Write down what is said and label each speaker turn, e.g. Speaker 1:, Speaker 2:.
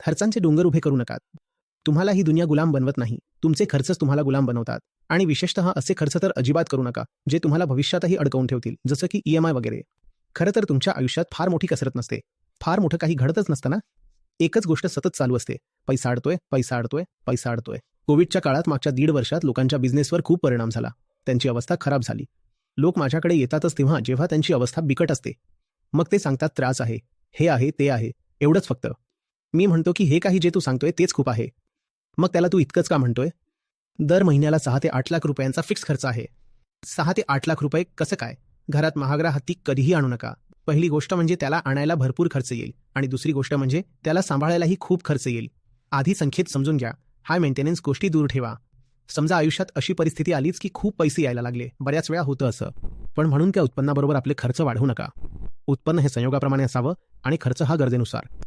Speaker 1: खर्चांचे डोंगर उभे करू नका तुम्हाला ही दुनिया गुलाम बनवत नाही. तुमचे खर्चच तुम्हाला गुलाम बनवतात. आणि विशेषतः असे खर्च तर अजिबात करू नका जे तुम्हाला भविष्यातही अडकवून ठेवतील जसं की ईएमआय वगैरे. खरं तर तुमच्या आयुष्यात फार मोठी कसरत नसते. फार मोठं काही घडतच नसतं ना? एकच गोष्ट सतत चालू असते. पैसा अडतोय पैसा अडतोय पैसा अडतोय. कोविडच्या काळात मागच्या दीड वर्षात लोकांच्या बिझनेसवर खूप परिणाम झाला. त्यांची अवस्था खराब झाली. लोक माझ्याकडे येतातच तेव्हा जेव्हा त्यांची अवस्था बिकट असते. मग ते सांगतात त्रास आहे. हे आहे ते आहे. एवढंच फक्त. मी म्हणतो की हे काही जे तू सांगतोय तेच खूप आहे. मग त्याला तू इतकंच का म्हणतोय? दर महिन्याला सहा ते आठ लाख रुपयांचा फिक्स खर्च आहे. सहा ते आठ लाख रुपये कसं काय? घरात महागडा हत्ती कधीही आणू नका. पहिली गोष्ट म्हणजे त्याला आणायला भरपूर खर्च येईल. आणि दुसरी गोष्ट म्हणजे त्याला सांभाळायलाही खूप खर्च येईल. आधी संख्येत समजून घ्या. हाय मेंटेनन्स गोष्टी दूर ठेवा. समजा आयुष्यात अशी परिस्थिती आलीच की खूप पैसे यायला लागले. बऱ्याच वेळा होतं असं. पण म्हणून त्या उत्पन्नाबरोबर आपले खर्च वाढवू नका. उत्पन्न हे संयोगाप्रमाणे असावं आणि खर्च हा गरजेनुसार.